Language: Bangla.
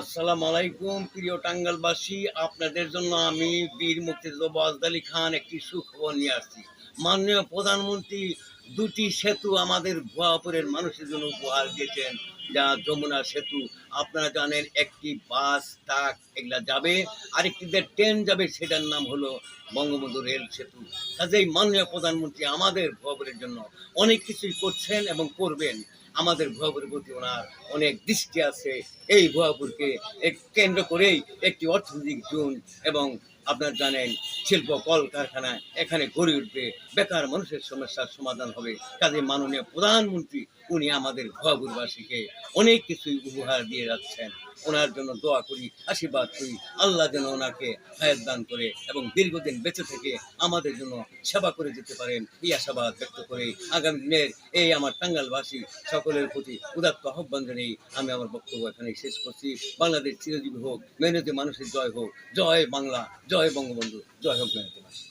আসসালামু আলাইকুম, প্রিয় টাঙ্গালবাসী। আপনাদের জন্য আমি বীর মুক্তিযোদ্ধা আলী খান একটি সুখবর নিয়ে আসছি। মাননীয় প্রধানমন্ত্রী, দুটি সেতু আমাদের ভুয়াপুরের মানুষের জন্য উপহার দিয়েছেন, যা যমুনা সেতু। আপনারা জানেন, একটি বাস, ট্রাক, এগুলা যাবে, আরেকটি যে ট্রেন যাবে, সেটার নাম হলো বঙ্গবন্ধু রেল সেতু। কাজেই মাননীয় প্রধানমন্ত্রী আমাদের ভুয়াপুরের জন্য অনেক কিছুই করছেন এবং করবেন। আমাদের ভুয়াপুর প্রতি ওনার অনেক দৃষ্টি আছে। এই ভুয়াপুরকে কেন্দ্র করেই একটি অর্থনৈতিক জোন এবং আপনার জানেন, শিল্প কলকারখানা এখানে গড়ে উঠবে, বেকার মানুষের সমস্যার সমাধান হবে। কাজে মাননীয় প্রধানমন্ত্রী, উনি আমাদের ভুয়াপুরবাসীকে অনেক কিছুই উপহার দিয়ে যাচ্ছেন। ওনার জন্য দোয়া করি, আশীর্বাদ করি, আল্লাহ যেন ওনাকে হায়াত দান করে এবং দীর্ঘদিন বেঁচে থেকে আমাদের জন্য সেবা করে যেতে পারেন। এই আশাবাদ ব্যক্ত করে আগামী দিনের এই আমার টাঙ্গালবাসী সকলের প্রতি উদাত্ত আহ্বান জানিয়ে আমি আমার বক্তব্য এখানে শেষ করছি। বাংলাদেশ চিরজীবী হোক, মেহনতি মানুষের জয় হোক। জয় বাংলা, জয় বঙ্গবন্ধু। জয় হোক মানুষ